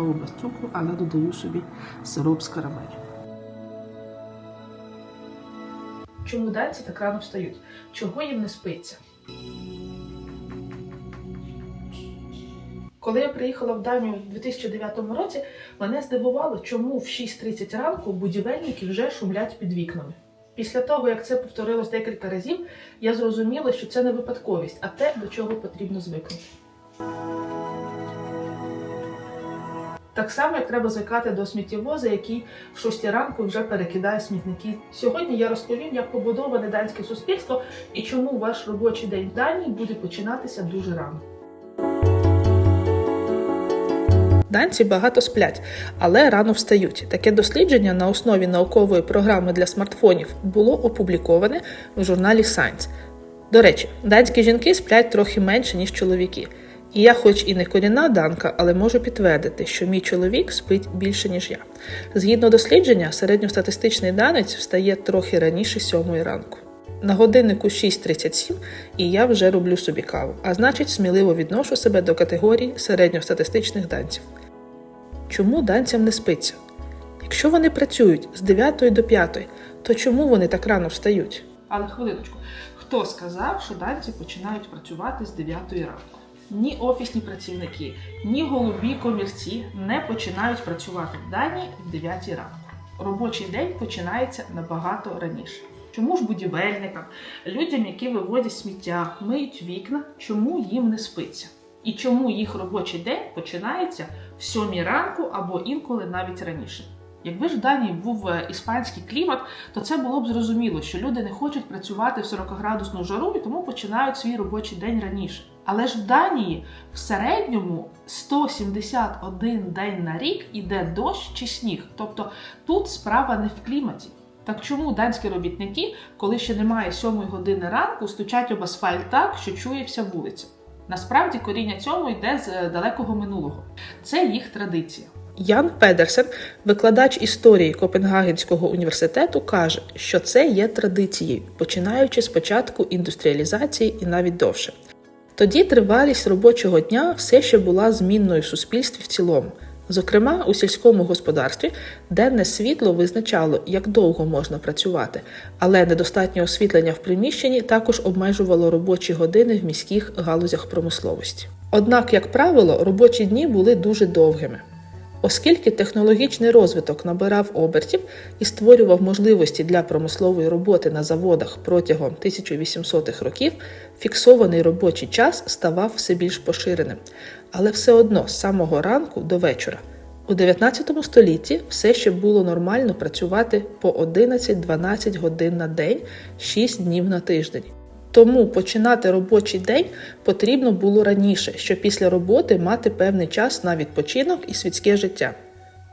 каву без цукру, але додаю собі сироп з карамелі. Чому данці так рано встають? Чого їм не спиться? Коли я приїхала в Данію у 2009 році, мене здивувало, чому в 6.30 ранку будівельники вже шумлять під вікнами. Після того, як це повторилось декілька разів, я зрозуміла, що це не випадковість, а те, до чого потрібно звикнути. Так само, як треба звикати до сміттєвоза, який в 6 ранку вже перекидає смітники. Сьогодні я розповім, як побудоване данське суспільство і чому ваш робочий день в Данії буде починатися дуже рано. Данці багато сплять, але рано встають. Таке дослідження на основі наукової програми для смартфонів було опубліковане в журналі Science. До речі, данські жінки сплять трохи менше, ніж чоловіки. І я, хоч і не корінна данка, але можу підтвердити, що мій чоловік спить більше, ніж я. Згідно дослідження, середньостатистичний данець встає трохи раніше сьомої ранку. На годиннику 6.37 і я вже роблю собі каву, а значить, сміливо відношу себе до категорії середньостатистичних данців. Чому данцям не спиться? Якщо вони працюють з 9 до 5, то чому вони так рано встають? Але хвилиночку, хто сказав, що данці починають працювати з 9 ранку? Ні офісні працівники, ні голубі комірці не починають працювати в Данії в 9 ранку. Робочий день починається набагато раніше. Чому ж будівельникам, людям, які виводять сміття, миють вікна, чому їм не спиться? І чому їх робочий день починається в 7 ранку або інколи навіть раніше? Якби ж в Данії був е, іспанський клімат, то це було б зрозуміло, що люди не хочуть працювати в 40-градусну жару і тому починають свій робочий день раніше. Але ж в Данії в середньому 171 день на рік іде дощ чи сніг. Тобто тут справа не в кліматі. Так чому данські робітники, коли ще немає 7 години ранку, стучать об асфальт так, що чує вся вулиця? Насправді коріння цьому йде з е, далекого минулого. Це їх традиція. Ян Педерсен, викладач історії Копенгагенського університету, каже, що це є традицією, починаючи з початку індустріалізації і навіть довше. Тоді тривалість робочого дня все ще була змінною в суспільстві в цілому. Зокрема, у сільському господарстві денне світло визначало, як довго можна працювати, але недостатнє освітлення в приміщенні також обмежувало робочі години в міських галузях промисловості. Однак, як правило, робочі дні були дуже довгими. Оскільки технологічний розвиток набирав обертів і створював можливості для промислової роботи на заводах протягом 1800-х років, фіксований робочий час ставав все більш поширеним, але все одно з самого ранку до вечора. У 19 столітті все ще було нормально працювати по 11-12 годин на день, 6 днів на тиждень. Тому починати робочий день потрібно було раніше, щоб після роботи мати певний час на відпочинок і світське життя.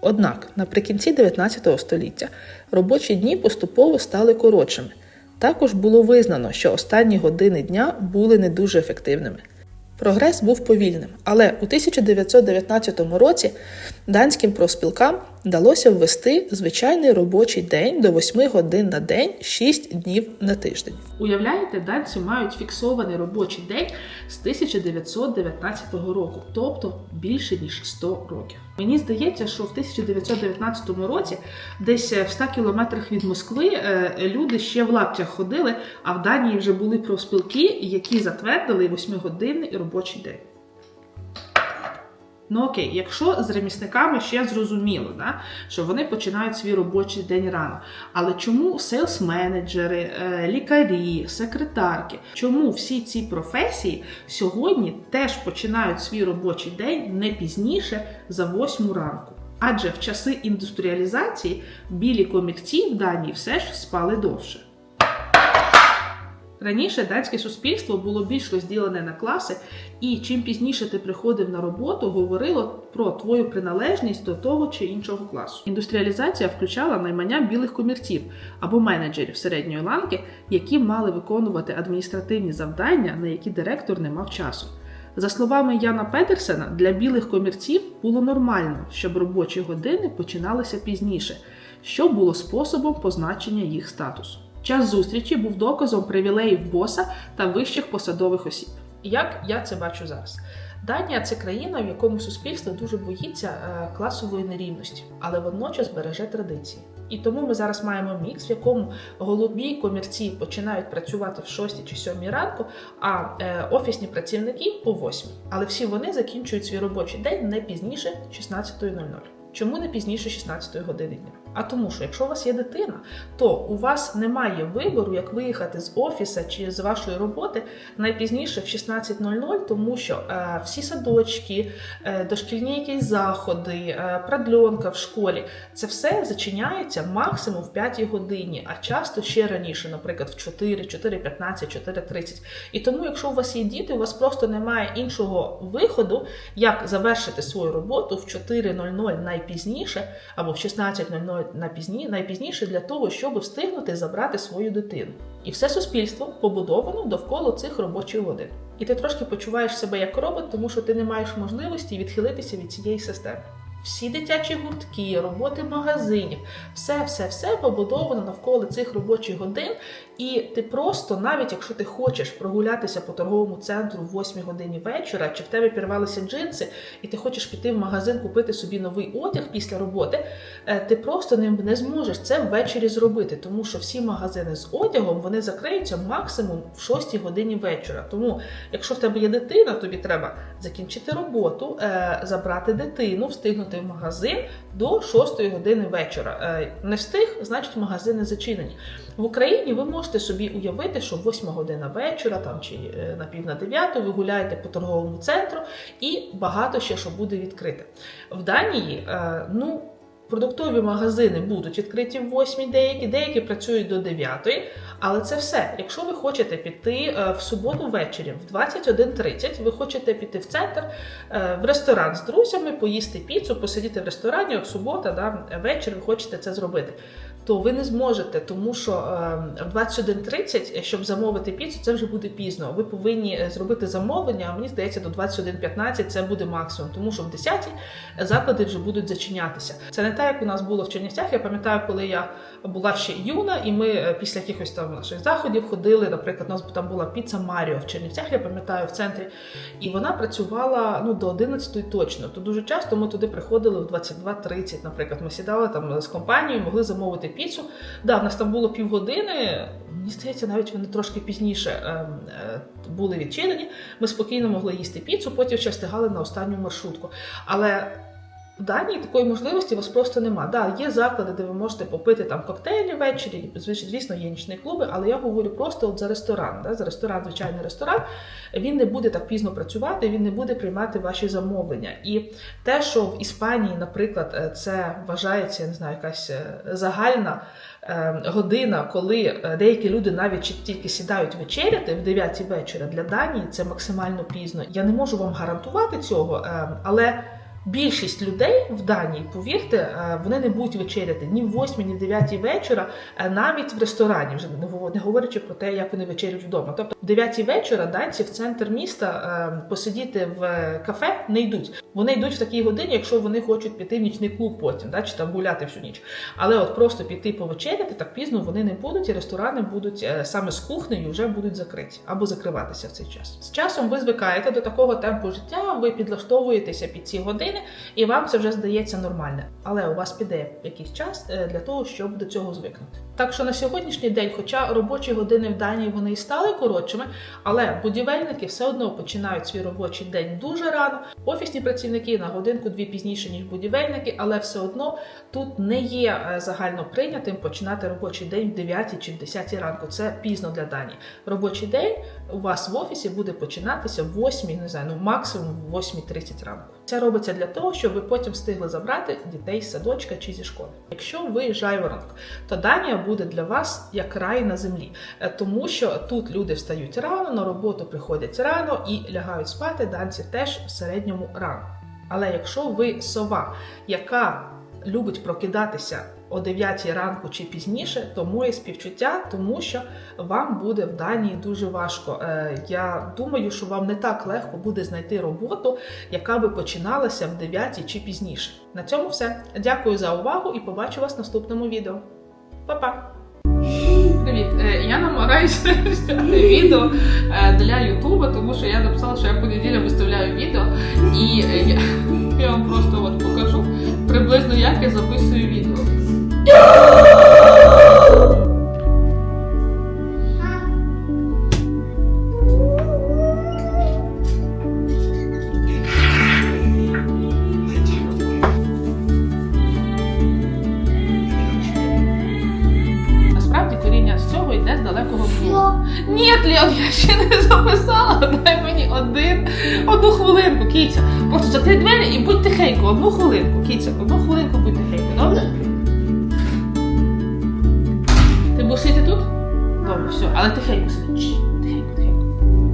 Однак наприкінці 19 століття робочі дні поступово стали коротшими. Також було визнано, що останні години дня були не дуже ефективними. Прогрес був повільним, але у 1919 році данським профспілкам вдалося ввести звичайний робочий день до 8 годин на день, 6 днів на тиждень. Уявляєте, данці мають фіксований робочий день з 1919 року, тобто більше ніж 100 років. Мені здається, що в 1919 році, десь в 100 кілометрах від Москви, е, люди ще в лаптях ходили, а в Данії вже були профспілки, які затвердили 8-годинний робочий день. Ну окей, якщо з ремісниками ще зрозуміло, да, що вони починають свій робочий день рано. Але чому селс-менеджери, е, лікарі, секретарки, чому всі ці професії сьогодні теж починають свій робочий день не пізніше за 8 ранку? Адже в часи індустріалізації білі комірці в Данії все ж спали довше. Раніше датське суспільство було більш розділене на класи, і чим пізніше ти приходив на роботу, говорило про твою приналежність до того чи іншого класу. Індустріалізація включала наймання білих комірців або менеджерів середньої ланки, які мали виконувати адміністративні завдання, на які директор не мав часу. За словами Яна Петерсена, для білих комірців було нормально, щоб робочі години починалися пізніше, що було способом позначення їх статусу. Час зустрічі був доказом привілеїв боса та вищих посадових осіб. Як я це бачу зараз? Данія це країна, в якому суспільство дуже боїться е, класової нерівності, але водночас береже традиції. І тому ми зараз маємо мікс, в якому голубі комірці починають працювати в 6 чи 7 ранку, а е, офісні працівники по 8. Але всі вони закінчують свій робочий день не пізніше 16.00. Чому не пізніше 16 години дня? А тому, що якщо у вас є дитина, то у вас немає вибору, як виїхати з офіса чи з вашої роботи найпізніше в 16.00, тому що е, всі садочки, е, дошкільні якісь заходи, е, продльонка в школі це все зачиняється максимум в 5 годині, а часто ще раніше, наприклад, в 4, 4.15, 4.30. І тому, якщо у вас є діти, у вас просто немає іншого виходу, як завершити свою роботу в 4.00 найпізніше або в 16.00 найпізні, найпізніше для того, щоб встигнути забрати свою дитину. І все суспільство побудовано довкола цих робочих годин. І ти трошки почуваєш себе як робот, тому що ти не маєш можливості відхилитися від цієї системи. Всі дитячі гуртки, роботи магазинів, все, все, все побудовано навколо цих робочих годин. І ти просто, навіть якщо ти хочеш прогулятися по торговому центру в 8 годині вечора, чи в тебе пірвалися джинси, і ти хочеш піти в магазин купити собі новий одяг після роботи, е, ти просто не, не зможеш це ввечері зробити, тому що всі магазини з одягом вони закриються максимум в 6 годині вечора. Тому, якщо в тебе є дитина, тобі треба закінчити роботу, е, забрати дитину, встигнути в магазин до 6 години вечора. Е, Не встиг, значить магазини зачинені. В Україні ви можете собі уявити, що 8 година вечора там чи е, на пів на 9 ви гуляєте по торговому центру і багато ще що буде відкрите. В Данії, е, ну. Продуктові магазини будуть відкриті в 8 деякі, деякі працюють до 9, але це все. Якщо ви хочете піти е, в суботу ввечері, в 21.30, ви хочете піти в центр, в ресторан з друзями, поїсти піцу, посидіти в ресторані, от субота, да, вечір ви хочете це зробити. То ви не зможете, тому що е, в 21.30, щоб замовити піцу, це вже буде пізно. Ви повинні е, зробити замовлення. А мені здається, до 21.15 це буде максимум, тому що в 10 заклади вже будуть зачинятися. Це не так, як у нас було в Чернівцях. Я пам'ятаю, коли я була ще юна, і ми е, після якихось там наших заходів ходили. Наприклад, у нас там була піца Маріо в Чернівцях, я пам'ятаю, в центрі, і вона працювала ну до 11 точно. То дуже часто ми туди приходили в 22.30, Наприклад, ми сідали там з компанією, могли замовити піцу. Да, в нас там було півгодини. Мені здається, навіть вони трошки пізніше е, е, були відчинені. Ми спокійно могли їсти піцу, потім ще встигали на останню маршрутку. Але в Данії такої можливості у вас просто нема. Да, є заклади, де ви можете попити там коктейлі ввечері. Звісно, є нічні клуби, але я говорю просто от за ресторан. Да? За ресторан, звичайний ресторан. Він не буде так пізно працювати, він не буде приймати ваші замовлення. І те, що в Іспанії, наприклад, е, це вважається, я не знаю, якась е, загальна е, година, коли деякі люди навіть тільки сідають вечеряти в 9 вечора для Данії, це максимально пізно. Я не можу вам гарантувати цього, але. Більшість людей в Данії, повірте, е, вони не будуть вечеряти ні в 8, ні в 9 вечора, е, навіть в ресторані, вже не говорячи про те, як вони вечерять вдома. Тобто в 9 вечора данці в центр міста е, посидіти в кафе не йдуть. Вони йдуть в такій годині, якщо вони хочуть піти в нічний клуб потім, да, чи там гуляти всю ніч. Але от просто піти повечеряти так пізно вони не будуть, і ресторани будуть саме з кухнею вже будуть закриті або закриватися в цей час. З часом ви звикаєте до такого темпу життя, ви підлаштовуєтеся під ці години, і вам це вже здається нормальне. Але у вас піде якийсь час е, для того, щоб до цього звикнути. Так що на сьогоднішній день, хоча робочі години в Данії вони і стали коротшими, але будівельники все одно починають свій робочий день дуже рано. Офісні працівники на годинку-дві пізніше ніж будівельники, але все одно тут не є е, загально прийнятим починати робочий день в 9 чи в 10 ранку. Це пізно для Данії. Робочий день у вас в офісі буде починатися в 8, не знаю, ну максимум в 8.30 ранку. Це робиться для того, щоб ви потім встигли забрати дітей з садочка чи зі школи. Якщо ви жайворонок, то Данія буде для вас як рай на землі, Е, тому що тут люди встають рано, на роботу приходять рано і лягають спати. Данці теж в середньому рано. Але якщо ви сова, яка любить прокидатися о 9 ранку чи пізніше, то моє співчуття, тому що вам буде в Данії дуже важко. Е, Я думаю, що вам не так легко буде знайти роботу, яка би починалася в 9 чи пізніше. На цьому все. Дякую за увагу і побачу вас в наступному відео. Па-па! Привіт, Е, я намагаюся зняти відео е, для Ютуба, тому що я написала, що я понеділя виставляю відео, і я, я записую відео. Насправді з цього йде з далекого минулого. Ні, Леон, я ще не записала. Дай мені один, одну хвилинку, кіця. Просто закрий двері і будь тихенько, одну хвилинку. Кіця, одну хвилинку будь тихенько, добре? Ти будеш сидіти тут? Добре, все, але тихенько сиди. Чш.